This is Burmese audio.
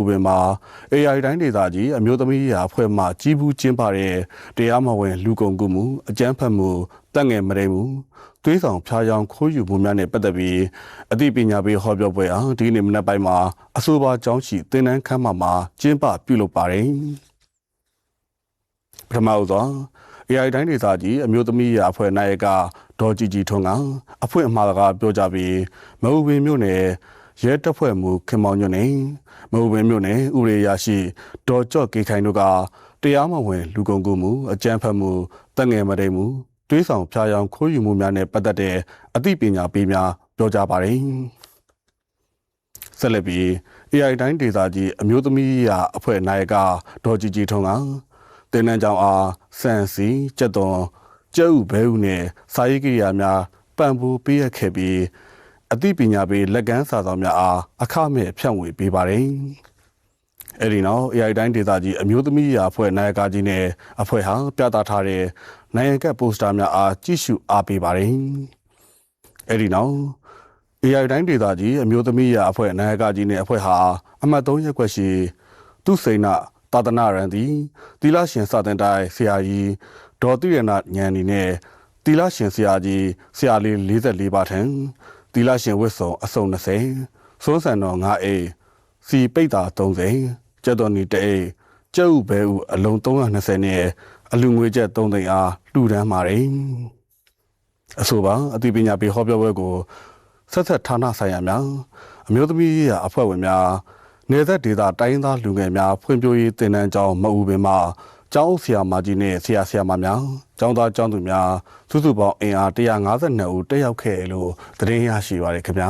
ဥပမာ AI တိုင်းဒေသကြီးအမျိုးသမီးရာအဖွဲ့မှကြီးပူးကျင်းပတဲ့တရားမဝင်လူကုန်ကူးမှုအကြမ်းဖက်မှုတက်ငယ်မရိမှုသွေးဆောင်ဖျားယောင်းခိုးယူမှုများနဲ့ပတ်သက်ပြီးအသိပညာပေးဟောပြောပွဲအားဒီနေ့မနက်ပိုင်းမှာအဆိုပါကျောင်းရှိသင်တန်းခန်းမှာမှာကျင်းပပြုလုပ်ပါတယ်ပထမဦးစွာ AI တိုင်းဒေသကြီးအမျိုးသမီးရာအဖွဲ့နိုင်ကဒေါ်ကြည်ကြည်ထွန်းကအဖွင့်အမှားစကားပြောကြပြီးမဟုတ်ပင်မြို့နယ် ရဲတပ်ဖွဲ့မှခင်မောင်ညွန့်နဲ့မဟုတ်ပင်မြို့နယ်ဥရေရရှိဒေါ်ကြော့ကေခိုင်တို့ကတရားမဝင် လူကုန်ကူးမှုအကြမ်းဖက်မှုတက်ငယ်မတိမ်မှုတွေးဆောင်ဖျားယောင်းခိုးယူမှုများနဲ့ပတ်သက်တဲ့အသိပညာပေးများပြောကြပါတယ်ဆက်လက်ပြီး AI တိုင်းဒေသကြီးအမျိုးသမီးရာအဖွဲ့နိုင်ကဒေါ်ကြည်ကြည်ထွန်းကတင်နန်းကြောင်အားစံစီကြက်သွန်ကျဲဥဘဲဥနဲ့စာရေးကိရိယာများပံ့ပိုးပေးရခဲ့ပြီး အသိပညာပေးလက်ကမ်းစာဆောင်များအားအခမဲ့ဖြန့်ဝေပေးပါတယ်။အဲဒီနောက် AI တိုင်းဒေသကြီးအမျိုးသမီးရာအဖွဲ့နိုင်ကာကြီးနဲ့အဖွဲ့ဟာပြသထားတဲ့နိုင်ငံကပိုစတာများအားကြည့်ရှုအားပေးပါတယ်။အဲဒီနောက် AI တိုင်းဒေသကြီးအမျိုးသမီးရာအဖွဲ့နိုင်ကာကြီးနဲ့အဖွဲ့ဟာအမှတ်3ရက်ွက်ရှိသူစိန်နာသာသနာရန်သည်တီလာရှင်စာတင်တိုင်းဆရာကြီးဒေါ်တိရဏညံနေနဲ့တီလာရှင်ဆရာကြီးဆရာလေး44ပါထံ တီလာရှင်ဝစ်စုံအစုံ20စိုးစံတော်9အိစီပိတ်တာ30ကျက်တော်နီတအိကျဲဥဘဲဥအလုံး320နဲ့အလူငွေကျက်3သိန်းအားလှူဒန်းပါတယ်အဆိုပါအသိပညာပေးဟောပြောပွဲကိုဆက်ဆက်ဌာနဆိုင်ရာများအမျိုးသမီးရာအဖွဲ့ဝင်များနေသက်ဒေသတိုင်းရင်းသားလူငယ်များဖွံ့ဖြိုးရေးတင်နန်းကျောင်းမအူပင်မှ ကျောင်းဆရာမကြီးနဲ့ဆရာဆရာမများကျောင်းသားကျောင်းသူများစုစုပေါင်းအင်အား152ဦးတက်ရောက်ခဲ့လို့သတင်းရရှိပါရခင်ဗျာ